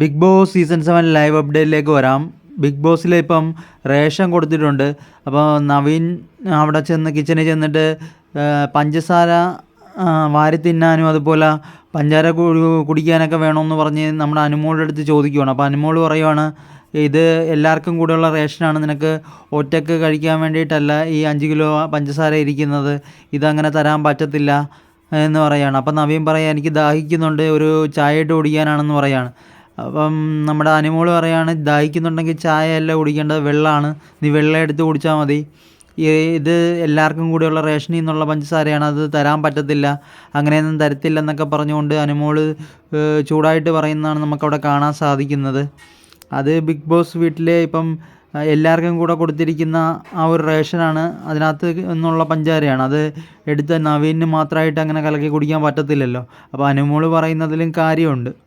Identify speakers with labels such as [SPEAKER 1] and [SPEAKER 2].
[SPEAKER 1] Bigg Boss season seven live അപ്ഡേറ്റിലേക്ക് വരാം. Big ബോസിൽ ഇപ്പം റേഷൻ കൊടുത്തിട്ടുണ്ട്. അപ്പോൾ നവീൻ അവിടെ ചെന്ന് കിച്ചണിൽ ചെന്നിട്ട് പഞ്ചസാര വാരി തിന്നാനും അതുപോലെ പഞ്ചാര കുടിക്കാനൊക്കെ വേണമെന്ന് പറഞ്ഞ് നമ്മുടെ അനുമോളുടെ അടുത്ത് ചോദിക്കുവാണ്. അപ്പോൾ അനുമോൾ പറയുവാണ് ഇത് എല്ലാവർക്കും കൂടെയുള്ള റേഷനാണ് നിനക്ക് ഒറ്റയ്ക്ക് കഴിക്കാൻ വേണ്ടിയിട്ടല്ല ഈ അഞ്ച് കിലോ പഞ്ചസാര ഇരിക്കുന്നത് ഇതങ്ങനെ തരാൻ പറ്റത്തില്ല എന്ന് പറയാണ്. അപ്പോൾ നവീൻ പറയാം എനിക്ക് ദാഹിക്കുന്നുണ്ട് ഒരു ചായ ഇട്ട് കുടിക്കാനാണെന്ന് പറയാണ്. അപ്പം നമ്മുടെ അനുമോൾ പറയാണ് ദാഹിക്കുന്നുണ്ടെങ്കിൽ ചായ അല്ല കുടിക്കേണ്ടത് വെള്ളമാണ്. നീ വെള്ളം എടുത്ത് കുടിച്ചാൽ മതി. ഇത് എല്ലാവർക്കും കൂടിയുള്ള റേഷനിൽ നിന്നുള്ള പഞ്ചസാരയാണ് അത് തരാൻ പറ്റത്തില്ല. അങ്ങനെയൊന്നും തരത്തില്ലെന്നൊക്കെ പറഞ്ഞുകൊണ്ട് അനുമോൾ ഏഹ് ചൂടായിട്ട് പറയുന്നതാണ് നമുക്കവിടെ കാണാൻ സാധിക്കുന്നത്. അത് ബിഗ് ബോസ് വീട്ടിലെ ഇപ്പം എല്ലാവർക്കും കൂടെ കൊടുത്തിരിക്കുന്ന ആ ഒരു റേഷനാണ് അതിനകത്ത് നിന്നുള്ള പഞ്ചാരയാണ് അത് എടുത്ത് നവീന് മാത്രമായിട്ട് അങ്ങനെ കലക്കി കുടിക്കാൻ പറ്റത്തില്ലല്ലോ. അപ്പോൾ അനുമോൾ പറയുന്നതിലും കാര്യമുണ്ട്.